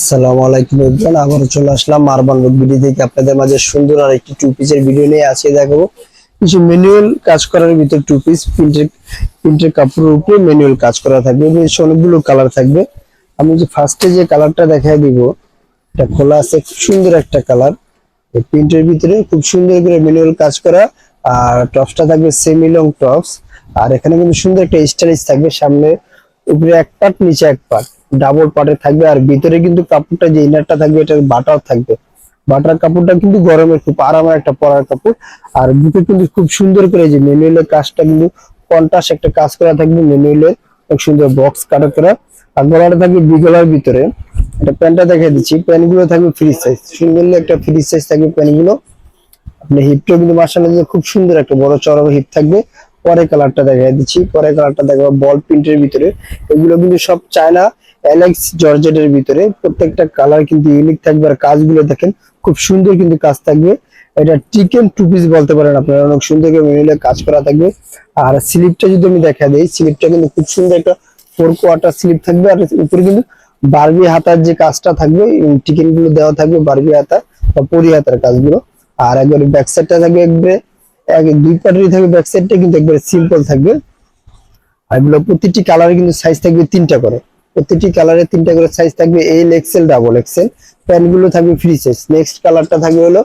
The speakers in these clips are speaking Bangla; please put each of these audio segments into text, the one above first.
আসসালামু আলাইকুম এভরিওয়ান, আবারও চলে আসলাম মারবান ভিডিও থেকে আপনাদের মাঝে সুন্দর আর একটি টু পিসের ভিডিও নিয়ে আজকে দেখাবো। কিছু ম্যানুয়াল কাজ করার ভিতর টু পিস প্রিন্টের প্রিন্টের কাপড়ের উপরে ম্যানুয়াল কাজ করা থাকবে, বেশ অনেকগুলো কালার থাকবে। আমি যে ফার্স্টে যে কালারটা দেখাই দিব, এটা খোলা আছে সুন্দর একটা কালার প্রিন্টের ভিতরে খুব সুন্দর করে ম্যানুয়াল কাজ করা, আর টপসটা থাকবে সেমি লং টপস আর এখানে কিন্তু সুন্দর একটা স্টাইলিশ থাকবে সামনে। উপরে এক পার্ট নিচে এক পার্ট ডাবল পার্টে থাকবে। আর ভিতরে কিন্তু কাপড়টা যে ইনারটা থাকবে, এটার বাটার থাকবে। বাটার কাপড়টা কিন্তু গরমের খুব আরামের একটা পরার কাপড়। আর বুকে কিন্তু খুব সুন্দর করে যে ম্যানুয়ালের কাজটা কিন্তু কন্টাস একটা কাজ করা থাকবে ম্যানুয়ালের খুব সুন্দর বক্স কাটা করা। আর গলাটা থাকবে বিগলার ভিতরে। এটা প্যান্টটা দেখে দিচ্ছি। প্যান্টগুলো থাকবে ফ্রি সাইজ সুন্দর একটা ফ্রি সাইজ থাকবে প্যান্টগুলো আপনি হিপটা কিন্তু মার্শাল্লাহ খুব সুন্দর একটা বড় চড়া হিপ থাকবে। পরে কালারটা দেখা দিচ্ছি, পরে কালারটা দেখাবো বল প্রিন্টের ভিতরে। এগুলো কিন্তু সব চায়না অ্যালেক্স জর্জেটের ভিতরে। প্রত্যেকটা কালার কিন্তু ইউনিক থাকবে আর কাজগুলো দেখেন, খুব সুন্দর কিন্তু কাজ থাকবে। এটা চিকেন টু পিস বলতে পারেন আপনারা, অনেক সুন্দর কাজ করা থাকবে। আর স্লিপটা যদি আমি দেখা দিই স্লিপটা কিন্তু খুব সুন্দর একটা ফোর কোয়ার্টার স্লিপ থাকবে আর উপরে কিন্তু বারবি হাতার যে কাজটা থাকবে টিকেনগুলো দেওয়া থাকবে বারবি হাতা বা পরি হাতার কাজগুলো। আর একবারে ব্যাক সাইডটা থাকবে একবারে এক দুই পাটেরই থাকবে ব্যাক সাইডটা কিন্তু একবারে সিম্পল থাকবে। আর এগুলো প্রতিটি কালারে কিন্তু সাইজ থাকবে তিনটা করে। প্রতিটি কালারে তিনটা করে সাইজ থাকবে এল এক্সেল ডাবল এক্সেল প্যান্টগুলো থাকবে ফ্রি সাইজ নেক্সট কালারটা থাকবে হলো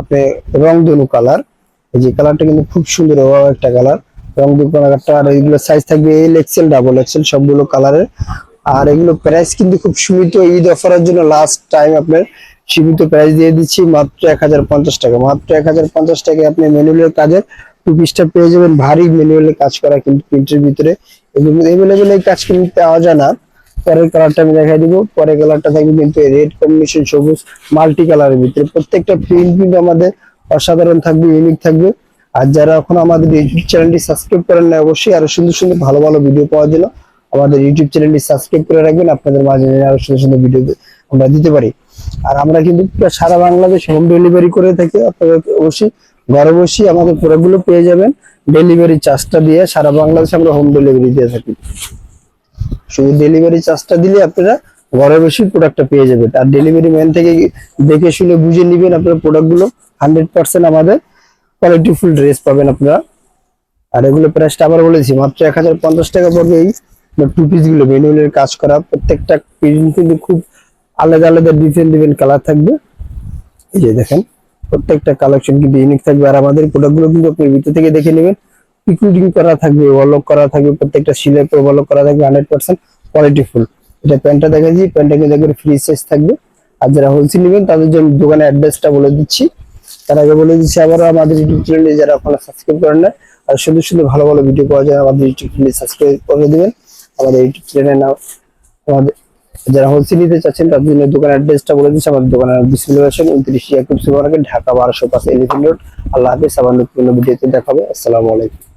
আপনি রং ধনু কালার এই যে কালারটা কিন্তু খুব সুন্দর ওয়াও একটা কালার রং ধনু কালারটা আর এগুলো সাইজ থাকবে এল এক্সেল ডাবল এক্সেল সবগুলো কালারের আর এগুলো প্রাইস কিন্তু খুব সীমিত ঈদ অফারের জন্য লাস্ট টাইম আপনার সীমিত প্রাইস দিয়ে দিচ্ছি, মাত্র এক হাজার পঞ্চাশ টাকা। মাত্র এক হাজার পঞ্চাশ টাকায় আপনি ম্যানুয়ালের কাজের টু পিসটা পেয়ে যাবেন। ভারী ম্যানুয়ালের কাজ করা কিন্তু প্রিন্টের ভিতরে। এভেলেবেল এই কাজ কিন্তু পাওয়া যায় না। পরের কালারটা আমি দেখাই দিব। পরের কালারটা থাকবে কিন্তু রেড কম্বিনেশন সবুজ মাল্টি কালারের ভিতরে। প্রত্যেকটা প্রিন্ট কিন্তু আমাদের অসাধারণ থাকবে ইউনিক থাকবে। আর যারা এখন আমাদের ইউটিউব চ্যানেলটি সাবস্ক্রাইব করেন না অবশ্যই আরও সুন্দর সুন্দর ভালো ভালো ভিডিও পাওয়ার জন্য আমাদের ইউটিউব চ্যানেলটি সাবস্ক্রাইব করে রাখবেন। আপনাদের মাঝে আরও সুন্দর সুন্দর ভিডিও আমরা দিতে পারি। আর আমরা কিন্তু সারা বাংলাদেশ হোম ডেলিভারি করে থাকি। আপনারা অবশ্যই ঘরে বসেই আমাদের প্রোডাক্টগুলো পেয়ে যাবেন। ডেলিভারি চার্জটা দিয়ে সারা বাংলাদেশে আমরা হোম ডেলিভারি দিয়ে থাকি। শুধু ডেলিভারি চার্জটা দিলে আপনারা ঘরে বসেই প্রোডাক্টটা পেয়ে যাবেন। আর ডেলিভারি ম্যান থেকে দেখে শুনে বুঝে নেবেন আপনার প্রোডাক্টগুলো হান্ড্রেড পার্সেন্ট আমাদের কোয়ালিটিফুল ড্রেস পাবেন আপনারা। আর এগুলো প্রাইসটা আবার বলেছি মাত্র এক হাজার পঞ্চাশ টাকা পড়বে এই টু পিসগুলো ম্যানুয়ালের কাজ করা, প্রত্যেকটা প্রিন্ট কিন্তু খুব আলাদা আলাদা ডিফারেন্ট ডিফারেন্ট কালার থাকবে। এই যে দেখেন, প্রত্যেকটা কালেকশন কিন্তু ইউনিক থাকবে। আর আমাদের প্রোডাক্টগুলো কিন্তু আপনি ভিতর থেকে দেখে নেবেন। পিকুইটিং করা থাকবে ওয়ালক করা থাকবে, প্রত্যেকটা সিলাই ওয়ালক করা থাকবে হান্ড্রেড পার্সেন্ট কোয়ালিটি ফুল এটা প্যান্টটা দেখা যাচ্ছে প্যান্টটা কিন্তু একবারে ফ্রি সাইজ থাকবে। আর যারা হোলসেল নেবেন, তাদের জন্য দোকানের অ্যাড্রেসটা বলে দিচ্ছি। তার আগে বলে দিচ্ছি, আবারও আমাদের ইউটিউব চ্যানেলে যারা ওখানে সাবস্ক্রাইব করেন না আর সুন্দর সুন্দর ভালো ভালো ভিডিও পাওয়া যায় আমাদের ইউটিউব চ্যানেলে সাবস্ক্রাইব করে দেবেন। আমাদের ইউটিউব চ্যানেলের নাম, আমাদের যারা হোলসেল নিতে চাচ্ছেন, তাদের জন্য দোকানের অ্যাড্রেসটা বলে দিচ্ছি। আমাদের দোকানের হোসেন উনত্রিশ ইয়াকুব সুপার ঢাকা বারোশো পাঁচ এলিফেন্ট রোড। আল্লাহ হাফিজ, আবার নতুন ভিডিওতে দেখাবে। আসসালামু আলাইকুম।